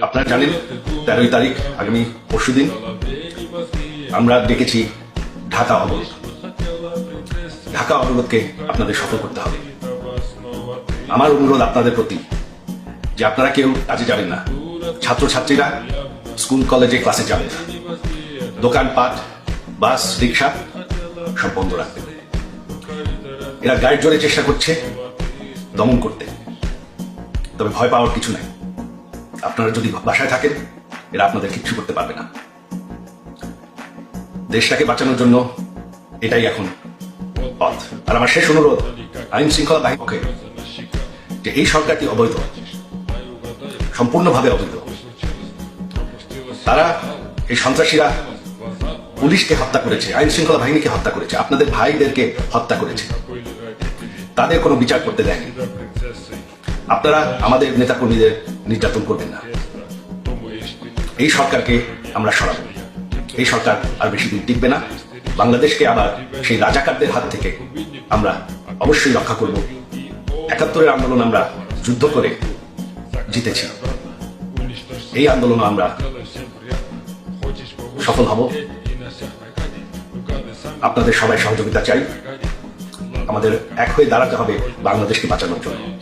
আপনারা জানেন, তেরোই তারিখ আগামী পরশুদিন আমরা ডেকেছি ঢাকা অবরোধ। ঢাকা অবরোধকে আপনাদের সফল করতে হবে। আমার অনুরোধ আপনাদের প্রতি যে আপনারা কেউ কাজে যাবেন না। ছাত্রছাত্রীরা স্কুল, কলেজে ক্লাসে যাবেন না। দোকানপাট, বাস, রিক্সা সব বন্ধ রাখবেন। এরা গাইড জোরে চেষ্টা করছে দমন করতে। তবে ভয় পাওয়ার কিছু নাই। আপনারা যদি বাসায় থাকেন, এরা আপনাদের কিচ্ছু করতে পারবে না। দেশটাকে বাঁচানোর জন্য এটাই এখন পথ। আর আমার শেষ অনুরোধ, আইন শৃঙ্খলা বাহিনী পক্ষে, যে এই সরকারটি অবৈধ, সম্পূর্ণভাবে অবৈধ। তারা এই সন্ত্রাসীরা পুলিশকে হত্যা করেছে, আইন শৃঙ্খলা বাহিনীকে হত্যা করেছে, আপনাদের ভাইদেরকে হত্যা করেছে। তাদের কোনো বিচার করতে দেয়নি। আপনারা আমাদের নেতাকর্মীদের নির্যাতন করবেন না। এই সরকারকে আমরা সরাবো। এই সরকার আর বেশি দিন টিকবে না। বাংলাদেশকে আবার সেই রাজাকারদের হাত থেকে আমরা অবশ্যই রক্ষা করব। একাত্তরের আন্দোলন আমরা যুদ্ধ করে জিতেছি। এই আন্দোলন আমরা সফল হব। আপনাদের সবাই সহযোগিতা চাই। আমাদের এক হয়ে দাঁড়াতে হবে বাংলাদেশকে বাঁচানোর জন্য।